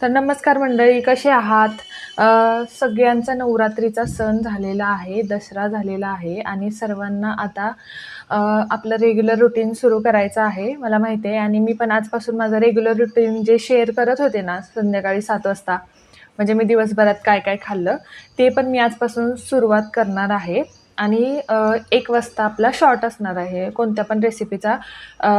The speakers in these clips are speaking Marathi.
तर नमस्कार मंडळी कसे आहात? सगळ्यांचा नवरात्रीचा सण झालेला आहे दसरा झालेला आहे आणि सर्वांना आता आपलं रेग्युलर रुटीन सुरू करायचं आहे मला माहिती आहे. आणि मी पण आजपासून माझं रेग्युलर रुटीन जे शेअर करत होते ना संध्याकाळी सात वाजता म्हणजे मी दिवसभरात काय काय खाल्लं ते पण मी आजपासून सुरुवात करणार आहे. आणि एक वाजता आपला शॉर्ट असणार आहे कोणत्या पण रेसिपीचा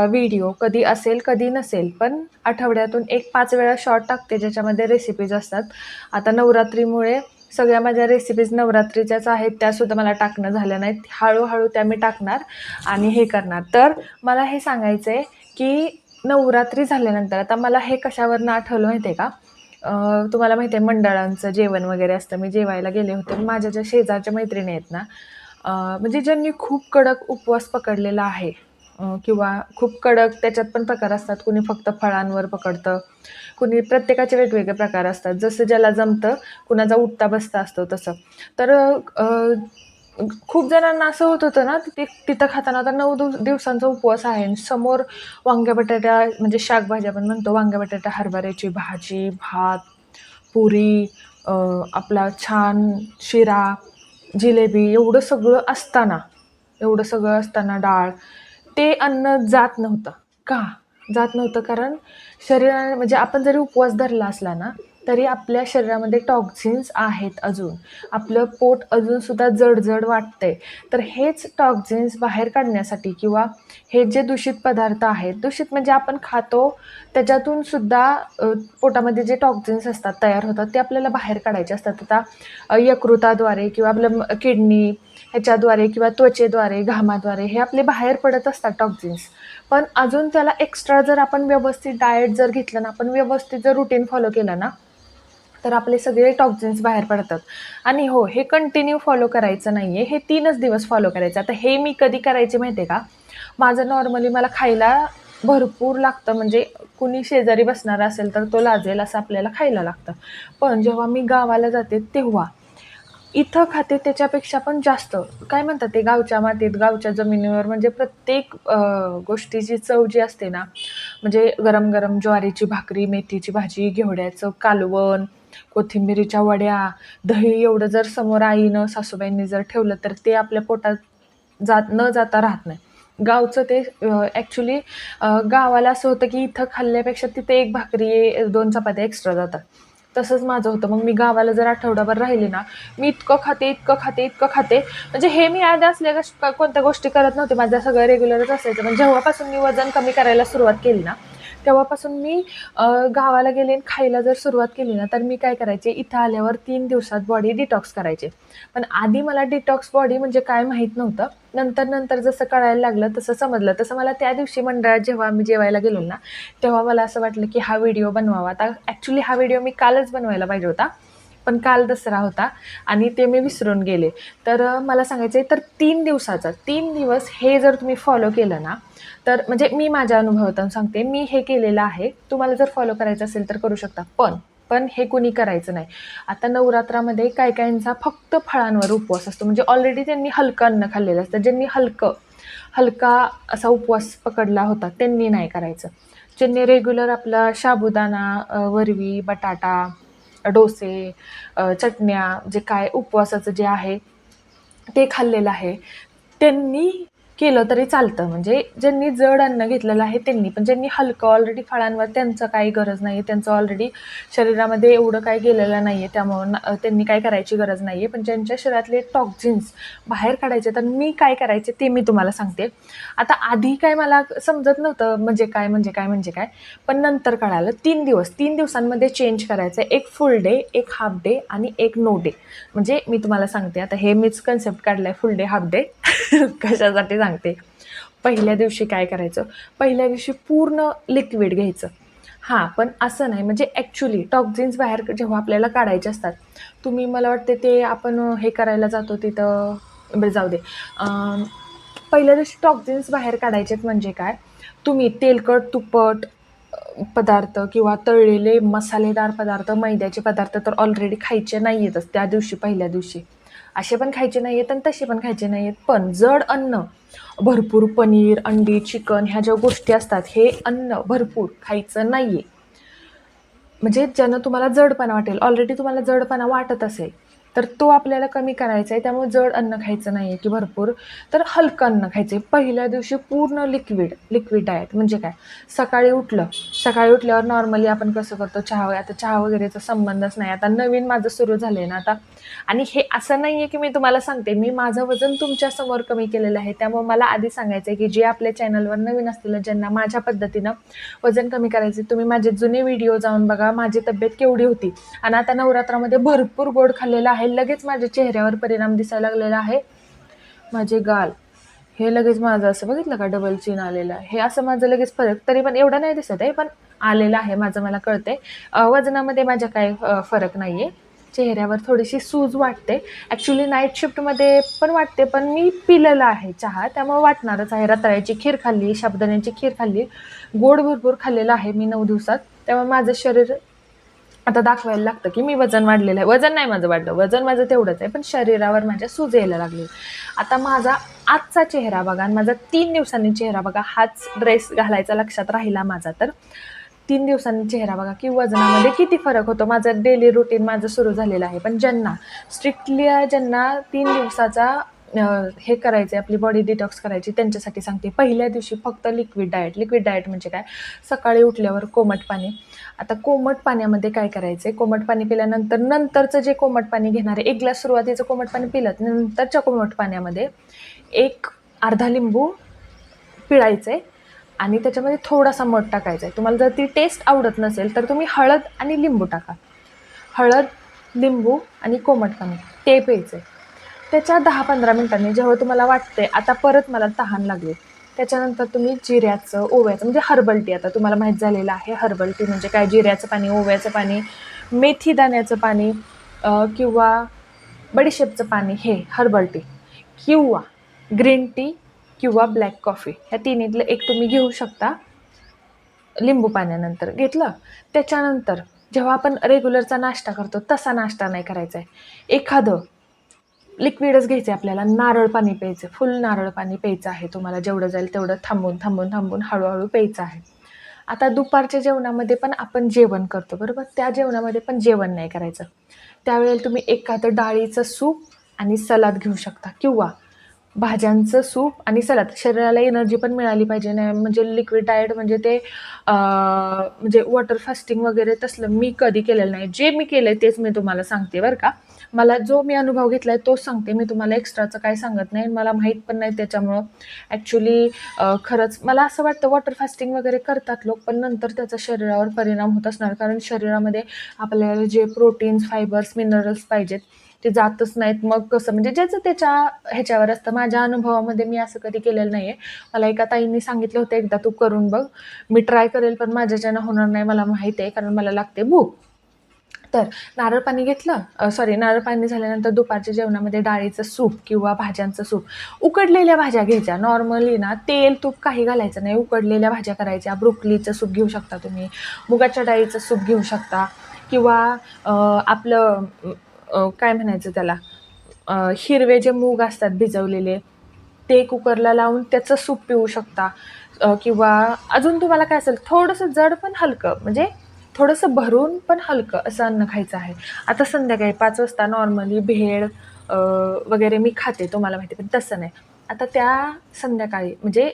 व्हिडिओ कधी असेल कधी नसेल. पण आठवड्यातून एक पाच वेळा शॉर्ट टाकते ज्याच्यामध्ये रेसिपीज असतात. आता नवरात्रीमुळे सगळ्या माझ्या रेसिपीज नवरात्रीच्याच आहेत त्यासुद्धा मला टाकणं झाल्या नाहीत. हळूहळू त्या मी टाकणार आणि हे करणार. तर मला हे सांगायचं आहे की नवरात्री झाल्यानंतर आता मला हे कशावरनं आठवलं माहिती आहे का तुम्हाला माहिती आहे मंडळांचं जेवण वगैरे असतं. मी जेवायला गेले होते. माझ्या ज्या शेजारच्या मैत्रिणी आहेत ना म्हणजे ज्यांनी खूप कडक उपवास पकडलेला आहे किंवा खूप कडक त्याच्यात पण प्रकार असतात. कुणी फक्त फळांवर पकडतं कुणी प्रत्येकाचे वेगवेगळे प्रकार असतात. जसं ज्याला जमतं कुणाचा उठता बसता असतो तसं. तर खूप जणांना असं होत होतं ना ते तिथं खाताना आता नऊ दिवसांचा उपवास आहे समोर वांग्या बटाट्या म्हणजे शाकभाजी आपण म्हणतो वांग्या बटाट्या हरभऱ्याची भाजी भात पुरी आपला छान शिरा जिलेबी एवढं सगळं असताना एवढं सगळं असताना डाळ ते अन्न जात नव्हतं. का? जात नव्हतं कारण शरीराने म्हणजे आपण जरी उपवास धरला असला ना तरी आपल्या शरीरामध्ये टॉक्झिन्स आहेत अजून. आपलं पोट अजूनसुद्धा जडजड वाटतंय. तर हेच टॉक्झिन्स बाहेर काढण्यासाठी किंवा हे जे दूषित पदार्थ आहेत दूषित म्हणजे आपण खातो त्याच्यातून सुद्धा पोटामध्ये जे टॉक्झिन्स असतात तयार होतात ते आपल्याला बाहेर काढायचे असतात. आता यकृताद्वारे किंवा आपलं किडनी ह्याच्याद्वारे किंवा त्वचेद्वारे घामाद्वारे हे आपले बाहेर पडत असतात टॉक्झिन्स पण अजून त्याला एक्स्ट्रा जर आपण व्यवस्थित डाएट जर घेतलं ना आपण व्यवस्थित जर रुटीन फॉलो केलं ना तर आपले सगळे टॉक्झिन्स बाहेर पडतात. आणि हो हे कंटिन्यू फॉलो करायचं नाही आहे हे तीनच दिवस फॉलो करायचं. आता हे मी कधी करायचे माहिती आहे का? माझं नॉर्मली मला खायला भरपूर लागतं. म्हणजे कुणी शेजारी बसणार असेल तर तो लाजेल असं आपल्याला खायला लागतं. पण जेव्हा मी गावाला जाते तेव्हा इथं खाते त्याच्यापेक्षा पण जास्त. काय म्हणतात ते? गावच्या मातीत गावच्या जमिनीवर. म्हणजे प्रत्येक गोष्टीची चव जी असते ना म्हणजे गरम गरम ज्वारीची भाकरी मेथीची भाजी घेवड्याचं कालवण कोथिंबिरीच्या वड्या दही एवढं जर समोर आईनं सासूबाईंनी जर ठेवलं तर ते आपल्या पोटात जात न जाता राहत नाही. गावचं ते ॲक्च्युली गावाला असं होतं की इथं खाल्ल्यापेक्षा तिथे एक भाकरी दोन चपात्या एक्स्ट्रा जातात. तसंच माझं होतं. मग मी गावाला जर आठवडाभर राहिले ना मी इतकं खाते इतकं खाते इतकं खाते. म्हणजे हे मी आधी असल्या कोणत्या गोष्टी करत नव्हते. माझं सगळं रेग्युलरच असायचं. पण जेव्हापासून मी वजन कमी करायला सुरुवात केली ना तेव्हापासून मी गावाला गेले आणि खायला जर सुरुवात केली ना तर मी काय करायचे? इथं आल्यावर तीन दिवसात बॉडी डिटॉक्स करायचे. पण आधी मला डिटॉक्स बॉडी म्हणजे काय माहीत नव्हतं. नंतर नंतर जसं कळायला लागलं तसं समजलं. तसं मला त्या दिवशी मंडळात जेव्हा आम्ही जेवायला गेलो ना तेव्हा मला असं वाटलं की हा व्हिडिओ बनवावा. आता ॲक्च्युली हा व्हिडिओ मी कालच बनवायला पाहिजे होता. पण काल दसरा होता आणि ते मी विसरून गेले. तर मला सांगायचं आहे तर तीन दिवसाचा तीन दिवस हे जर तुम्ही फॉलो केलं ना तर म्हणजे मी माझ्या अनुभवातून सांगते मी हे केलेलं आहे. तुम्हाला जर फॉलो करायचं असेल तर करू शकता. पण पण हे कुणी करायचं नाही. आता नवरात्रामध्ये काय काहींचा फक्त फळांवर उपवास असतो. म्हणजे ऑलरेडी त्यांनी हलकं अन्न खाल्लेलं असतं. ज्यांनी हलकं हलका असा उपवास पकडला होता त्यांनी नाही करायचं. ज्यांनी रेग्युलर आपला साबुदाणा वरवी बटाटा डोसे चटण्या जे काय उपवासाचं जे आहे ते खाल्लेलं आहे त्यांनी केलं तरी चालतं. म्हणजे ज्यांनी जड अन्न घेतलेलं आहे त्यांनी. पण ज्यांनी हलकं ऑलरेडी फळांवर त्यांचं काही गरज नाही आहे त्यांचं ऑलरेडी शरीरामध्ये एवढं काही गेलेलं नाही आहे त्यामुळं त्यांनी काय करायची गरज नाही आहे पण ज्यांच्या शरीरातले टॉक्झिन्स बाहेर काढायचे तर मी काय करायचे ते मी तुम्हाला सांगते. आता आधी काय मला समजत नव्हतं म्हणजे काय म्हणजे काय म्हणजे काय. पण नंतर कळालं. तीन दिवस तीन दिवसांमध्ये चेंज करायचं. आहे एक फुल डे एक हाफ डे आणि एक नो डे म्हणजे मी तुम्हाला सांगते. आता हे मीच कन्सेप्ट काढलाय फुल डे हाफ डे कशासाठी सांगते? पहिल्या दिवशी काय करायचं? पहिल्या दिवशी पूर्ण लिक्विड घ्यायचं. हां पण असं नाही. म्हणजे ॲक्च्युली टॉक्झिन्स बाहेर जेव्हा आपल्याला काढायचे असतात तुम्ही मला वाटते ते आपण हे करायला जातो तिथं. बरं जाऊ दे. पहिल्या दिवशी टॉक्झिन्स बाहेर काढायचेत म्हणजे काय? तुम्ही तेलकट तुपट पदार्थ किंवा तळलेले मसालेदार पदार्थ मैद्याचे पदार्थ तर ऑलरेडी खायचे नाही आहेतच त्या दिवशी पहिल्या दिवशी. असे पण खायचे नाही आहेत आणि तसे पण खायचे नाही आहेत पण जड अन्न भरपूर पनीर अंडी चिकन ह्या ज्या गोष्टी असतात हे अन्न भरपूर खायचं नाही आहे म्हणजे ज्यानं तुम्हाला जडपणा वाटेल ऑलरेडी तुम्हाला जडपणा वाटत असेल तर तो आपल्याला कमी करायचा आहे त्यामुळे जड अन्न खायचं नाही आहे की भरपूर. तर हलकं अन्न खायचं आहे पहिल्या दिवशी पूर्ण लिक्विड लिक्विड डायट म्हणजे काय? सकाळी उठलं. सकाळी उठल्यावर नॉर्मली आपण कसं करतो? चहा आता चहा वगैरेचा संबंधच नाही. आता नवीन माझं सुरू झालं आहे ना आता. आणि हे असं नाही आहे की मी तुम्हाला सांगते. मी माझं वजन तुमच्यासमोर कमी केलेलं आहे. त्यामुळे मला आधी सांगायचं आहे की जे आपल्या चॅनलवर नवीन असतील ज्यांना माझ्या पद्धतीनं वजन कमी करायचे तुम्ही माझे जुने व्हिडिओ जाऊन बघा. माझी तब्येत केवढी होती. आणि आता नवरात्रामध्ये भरपूर गोड खाल्लेलं आहे. लगेच माझ्या चेहऱ्यावर परिणाम दिसायला लागलेला आहे. माझे गाल हे लगेच माझं असं बघितलं का? डबल चीन आलेलं. आहे हे असं माझं लगेच फरक तरी पण एवढं नाही दिसत आहे पण आलेलं आहे माझं मला कळते वजनामध्ये माझ्या काही फरक नाही आहे चेहऱ्यावर थोडीशी सूज वाटते. ॲक्च्युली नाईट शिफ्टमध्ये पण वाटते पण मी पिलेलं आहे चहा त्यामुळे वाटणारच आहे. रताळ्याची खीर खाल्ली शाबदाण्याची खीर खाल्ली गोड भरपूर खाल्लेलं आहे मी नऊ दिवसात. त्यामुळे माझं शरीर आता दाखवायला लागतं की मी वजन वाढलेलं आहे. वजन नाही माझं वाढलं. वजन माझं तेवढंच आहे पण शरीरावर माझ्या सूज यायला लागली. आता माझा आजचा चेहरा बघा आणि माझा तीन दिवसांनी चेहरा बघा हाच ड्रेस घालायचा लक्षात राहिला माझा. तर तीन दिवसांनी चेहरा बघा की वजनामध्ये किती फरक होतो. माझं डेली रुटीन माझं सुरू झालेलं आहे. पण ज्यांना स्ट्रिक्टली ज्यांना तीन दिवसाचा हे करायचे आपली बॉडी डिटॉक्स करायची त्यांच्यासाठी सांगते. पहिल्या दिवशी फक्त लिक्विड डाएट लिक्विड डाएट म्हणजे काय? सकाळी उठल्यावर कोमट पाणी. आता कोमट पाण्यामध्ये काय करायचं आहे कोमट पाणी पिल्यानंतर नंतरचं जे कोमट पाणी घेणार आहे एक ग्लास सुरुवातीचं कोमट पाणी पिलं नंतरच्या कोमट पाण्यामध्ये एक अर्धा लिंबू पिळायचं आहे आणि त्याच्यामध्ये थोडासा मध टाकायचा आहे तुम्हाला जर ती टेस्ट आवडत नसेल तर तुम्ही हळद आणि लिंबू टाका. हळद लिंबू आणि कोमट पाणी ते प्यायचं आहे त्याच्या दहा पंधरा मिनिटांनी जेव्हा तुम्हाला वाटते आता परत मला तहान लागली. त्याच्यानंतर तुम्ही जिऱ्याचं ओव्याचं म्हणजे हर्बल टी आता तुम्हाला माहीत झालेलं आहे. हर्बल टी म्हणजे काय? जिऱ्याचं पाणी ओव्याचं पाणी मेथी दाण्याचं पाणी किंवा बडीशेपचं पाणी हे हर्बल टी. किंवा ग्रीन टी किंवा ब्लॅक कॉफी. ह्या तिन्हीतलं एक तुम्ही घेऊ शकता. लिंबू पाण्यानंतर घेतलं. त्याच्यानंतर जेव्हा आपण रेग्युलरचा नाश्ता करतो तसा नाश्ता नाही करायचा आहे एखादं लिक्विडच घ्यायचं आहे आपल्याला. नारळ पाणी प्यायचं. फुल नारळ पाणी प्यायचं आहे तुम्हाला. जेवढं जाईल तेवढं थांबून थांबून थांबून हळूहळू प्यायचं आहे. आता दुपारच्या जेवणामध्ये पण आपण जेवण करतो बरोबर? त्या जेवणामध्ये पण जेवण नाही करायचं. त्यावेळेला तुम्ही एखादं डाळीचं सूप आणि सलाद घेऊ शकता किंवा भाज्यांचं सूप आणि सलाद. शरीराला एनर्जी पण मिळाली पाहिजे नाही म्हणजे लिक्विड डाएट म्हणजे ते म्हणजे वॉटर फास्टिंग वगैरे तसलं मी कधी केलेलं नाही. जे मी केलं आहे तेच मी तुम्हाला सांगते बरं का. मला जो मी अनुभव घेतला आहे तोच सांगते. मी तुम्हाला एक्स्ट्राचं काय सांगत नाही. मला माहीत पण नाही त्याच्यामुळं. ॲक्च्युली खरंच मला असं वाटतं वॉटर फास्टिंग वगैरे करतात लोक पण नंतर त्याचा शरीरावर परिणाम होत असणार. कारण शरीरामध्ये आपल्याला जे प्रोटीन्स फायबर्स मिनरल्स पाहिजेत ते जातच नाहीत. मग कसं? म्हणजे ज्याचं त्याच्या ह्याच्यावर असतं. माझ्या अनुभवामध्ये मी असं कधी केलेलं नाही आहे मला एका ताईंनी सांगितलं होतं एकदा तू करून बघ. मी ट्राय करेल पण माझ्याच्यानं होणार नाही मला माहीत आहे कारण मला लागते भूक. तर नारळ पाणी घेतलं सॉरी नारळ पाणी झाल्यानंतर दुपारच्या जेवणामध्ये डाळीचं सूप किंवा भाज्यांचं सूप. उकडलेल्या भाज्या घ्यायच्या. नॉर्मली ना तेल तूप काही घालायचं नाही. उकडलेल्या भाज्या करायच्या. ब्रोकलीचं सूप घेऊ शकता तुम्ही. मुगाच्या डाळीचं सूप घेऊ शकता. किंवा आपलं काय म्हणायचं त्याला? हिरवे जे मूग असतात भिजवलेले ते कुकरला लावून त्याचं सूप पिऊ शकता. किंवा अजून तुम्हाला काय असेल? थोडंसं जड पण हलकं. म्हणजे थोडंसं भरून पण हलकं असं अन्न खायचं आहे. आता संध्याकाळी पाच वाजता नॉर्मली भेळ वगैरे मी खाते तुम्हाला माहिती पण तसं नाही. आता त्या संध्याकाळी म्हणजे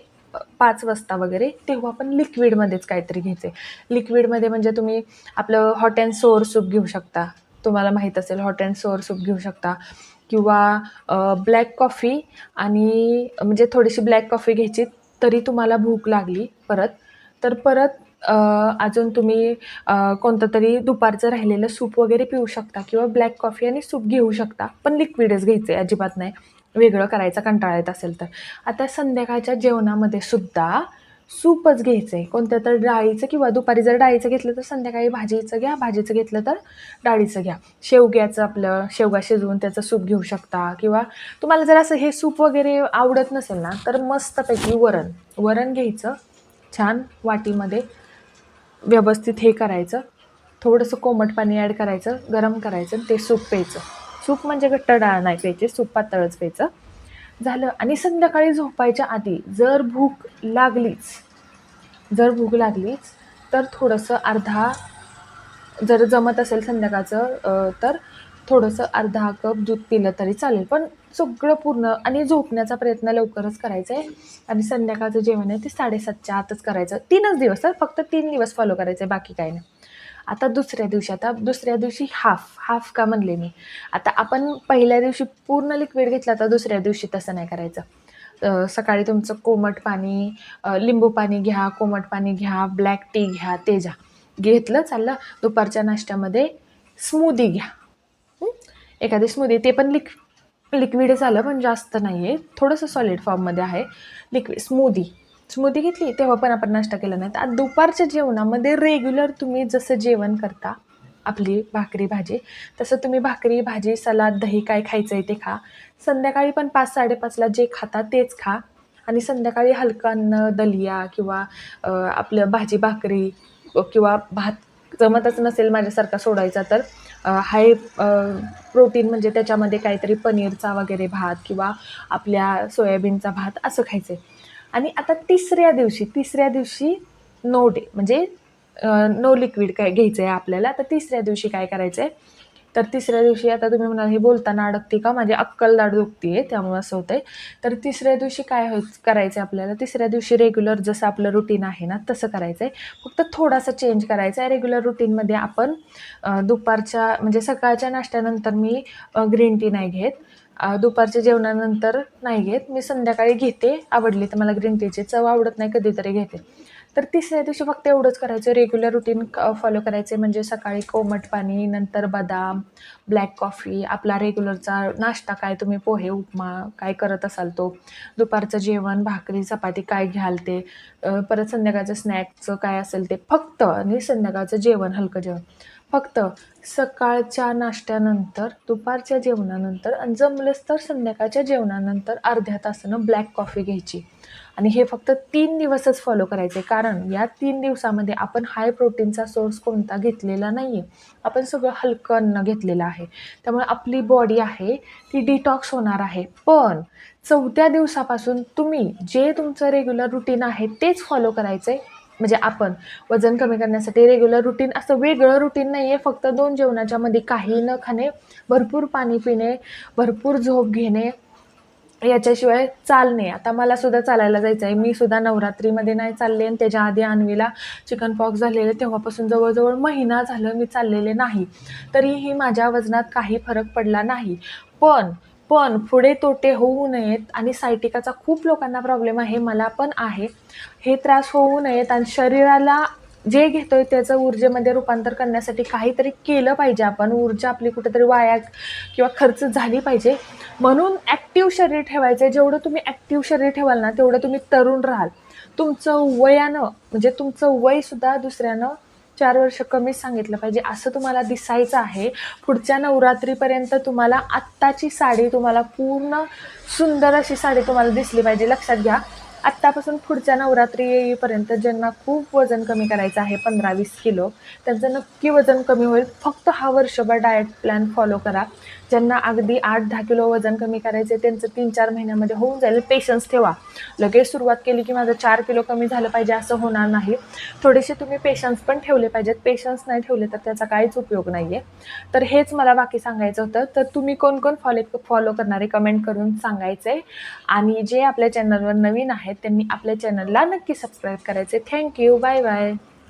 पाच वाजता वगैरे तेव्हा पण लिक्विडमध्येच काहीतरी घ्यायचे. लिक्विडमध्ये म्हणजे तुम्ही आपलं हॉट अँड सोअर सूप घेऊ शकता. तुम्हाला माहीत असेल हॉट अँड सोअर सूप घेऊ शकता. किंवा ब्लॅक कॉफी आणि म्हणजे थोडीशी ब्लॅक कॉफी घ्यायची तरी तुम्हाला भूक लागली परत. तर परत अजून तुम्ही कोणतं तरी दुपारचं राहिलेलं सूप वगैरे पिऊ शकता किंवा ब्लॅक कॉफी आणि सूप घेऊ शकता पण लिक्विडच घ्यायचं आहे अजिबात नाही. वेगळं करायचा कंटाळा येत असेल तर. आता संध्याकाळच्या जेवणामध्ये सुद्धा सूपच घ्यायचं आहे कोणत्या तर डाळीचं किंवा दुपारी जर डाळीचं घेतलं तर संध्याकाळी भाजीचं घ्या भाजीचं घेतलं तर डाळीचं घ्या. शेवग्याचं आपलं शेवगा शिजवून त्याचं सूप घेऊ शकता किंवा तुम्हाला जर असं हे सूप वगैरे आवडत नसेल ना तर मस्तपैकी वरण वरण घ्यायचं छान वाटीमध्ये. व्यवस्थित हे करायचं. थोडंसं कोमट पाणी ॲड करायचं गरम करायचं आणि ते सूप प्यायचं. सूप म्हणजे घट्ट डाळ नाही प्यायचे सूप पातळच प्यायचं. झालं. आणि संध्याकाळी झोपायच्या आधी जर भूक लागलीच जर भूक लागलीच तर थोडंसं अर्धा जर जमत असेल संध्याकाळचं तर थोडंसं अर्धा कप दूध पिलं तरी चालेल. पण सगळं पूर्ण आणि झोपण्याचा प्रयत्न लवकरच करायचा आहे. आणि संध्याकाळचं जेवण आहे ते साडेसातच्या आतच करायचं. तीनच दिवस तर फक्त तीन दिवस फॉलो करायचं आहे बाकी काही नाही. आता दुसऱ्या दिवशी आता दुसऱ्या दिवशी हाफ हाफ का म्हणले मी. आता आपण पहिल्या दिवशी पूर्ण लिक्विड घेतला तर दुसऱ्या दिवशी तसं नाही करायचं. सकाळी तुमचं कोमट पाणी लिंबू पाणी घ्या कोमट पाणी घ्या ब्लॅक टी घ्या ते घेतलं चाललं. दुपारच्या नाश्त्यामध्ये स्मूदी घ्या. एखादी स्मूदी ते पण लिक् लिक्विडच आलं पण जास्त नाही आहे थोडंसं सॉलिड फॉर्ममध्ये आहे. लिक्विड स्मूदी स्मूदी घेतली तेव्हा पण आपण नाश्ता केला नाही. तर दुपारच्या जेवणामध्ये रेग्युलर तुम्ही जसं जेवण करता आपली भाकरी भाजी तसं तुम्ही भाकरी भाजी सलाद दही काय खायचं आहे ते खा. संध्याकाळी पण पाच साडेपाचला जे खाता तेच खा. आणि संध्याकाळी हलकं अन्न दलिया किंवा आपलं भाजी भाकरी किंवा भात जमतच नसेल माझ्यासारखा सोडायचा तर हाय प्रोटीन म्हणजे त्याच्यामध्ये काहीतरी पनीरचा वगैरे भात किंवा आपल्या सोयाबीनचा भात असं खायचं आहे आणि आता तिसऱ्या दिवशी तिसऱ्या दिवशी नो डे म्हणजे नो लिक्विड काय घ्यायचं आहे आपल्याला तर तिसऱ्या दिवशी काय करायचं आहे तर तिसऱ्या दिवशी आता तुम्ही म्हणाल हे बोलताना अडकते का? माझी अक्कल दाड दुखती आहे त्यामुळे असं होतं आहे तर तिसऱ्या दिवशी काय हो करायचं आहे आपल्याला? तिसऱ्या दिवशी रेग्युलर जसं आपलं रुटीन आहे ना तसं करायचं आहे फक्त थोडासा चेंज करायचा आहे रेग्युलर रुटीनमध्ये आपण दुपारच्या म्हणजे सकाळच्या नाश्त्यानंतर मी ग्रीन टी नाही घेत. दुपारच्या जेवणानंतर नाही घेत. मी संध्याकाळी घेते. आवडली तर मला ग्रीन टीची चव आवडत नाही कधीतरी घेते. तर तिसऱ्या दिवशी फक्त एवढंच करायचं. रेग्युलर रुटीन फॉलो करायचे. म्हणजे सकाळी कोमट पाणी नंतर बदाम ब्लॅक कॉफी आपला रेग्युलरचा नाश्ता काय तुम्ही पोहे उपमा काय करत असाल तो. दुपारचं जेवण भाकरी चपाती काय घ्याल ते. परत संध्याकाळचं स्नॅक्सचं काय असेल ते. फक्त आणि संध्याकाळचं जेवण हलकं जेवण. फक्त सकाळच्या नाश्त्यानंतर दुपारच्या जेवणानंतर आणि जमलंच तर संध्याकाळच्या जेवणानंतर अर्ध्या तासानं ब्लॅक कॉफी घ्यायची. आणि हे फक्त तीन दिवसच फॉलो करायचे कारण या तीन दिवसामध्ये आपण हाय प्रोटीनचा सोर्स कोणता घेतलेला नाही आहे आपण सगळं हलकं अन्न घेतलेलं आहे. त्यामुळे आपली बॉडी आहे ती डिटॉक्स होणार आहे. पण चौथ्या दिवसापासून तुम्ही जे तुमचं रेग्युलर रुटीन आहे तेच फॉलो करायचं आहे म्हणजे आपण वजन कमी करण्यासाठी रेग्युलर रुटीन असं वेगळं रुटीन नाही आहे फक्त दोन जेवणाच्यामध्ये काही न खाणे भरपूर पाणी पिणे भरपूर झोप घेणे याच्याशिवाय चालणे आता मला सुद्धा चालायला जायचं आहे मी सुद्धा नवरात्रीमध्ये नाही चालले आणि त्याच्या आधी अन्वीला चिकन पॉक्स झालेले तेव्हापासून जवळजवळ महिना झालं मी चाललेले नाही. तरीही माझ्या वजनात काही फरक पडला नाही. पण पण पुढे तोटे होऊ नयेत आणि सायटिकाचा खूप लोकांना प्रॉब्लेम आहे मला पण आहे. हे त्रास होऊ नयेत आणि शरीराला जे घेतोय त्याचं ऊर्जेमध्ये रूपांतर करण्यासाठी काहीतरी केलं पाहिजे आपण. ऊर्जा आपली कुठेतरी वाया किंवा खर्च झाली पाहिजे. म्हणून ॲक्टिव्ह शरीर ठेवायचं आहे जेवढं तुम्ही ॲक्टिव्ह शरीर ठेवाल ना तेवढं तुम्ही तरुण राहाल. तुमचं वयानं म्हणजे तुमचं वयसुद्धा दुसऱ्यानं चार वर्ष कमीच सांगितलं पाहिजे. असं तुम्हाला दिसायचं आहे. पुढच्या नवरात्रीपर्यंत तुम्हाला आत्ताची साडी तुम्हाला पूर्ण सुंदर अशी साडी तुम्हाला दिसली पाहिजे. लक्षात घ्या. आत्तापासून पुढच्या नवरात्री येईपर्यंत ज्यांना खूप वजन कमी करायचं आहे पंधरा वीस किलो त्यांचं नक्की वजन कमी होईल. फक्त हा वर्षभर डाएट प्लॅन फॉलो करा. ज्यांना अगदी आठ दहा किलो वजन कमी करायचे त्यांचं तीन चार महिन्यामध्ये होऊन जाईल. पेशन्स ठेवा. लगेच सुरुवात केली की माझं चार किलो कमी झालं पाहिजे असं होणार नाही. थोडेसे तुम्ही पेशन्स पण ठेवले पाहिजेत. पेशन्स नाही ठेवले तर त्याचा काहीच उपयोग नाही आहे तर हेच मला बाकी सांगायचं होतं. तर तुम्ही कोण कोण फॉलो फॉलो करणारे कमेंट करून सांगायचं आहे आणि जे आपल्या चॅनलवर नवीन आहे आहेत त्यांनी आपल्या चॅनलला नक्की सबस्क्राईब करायचे. Thank you bye bye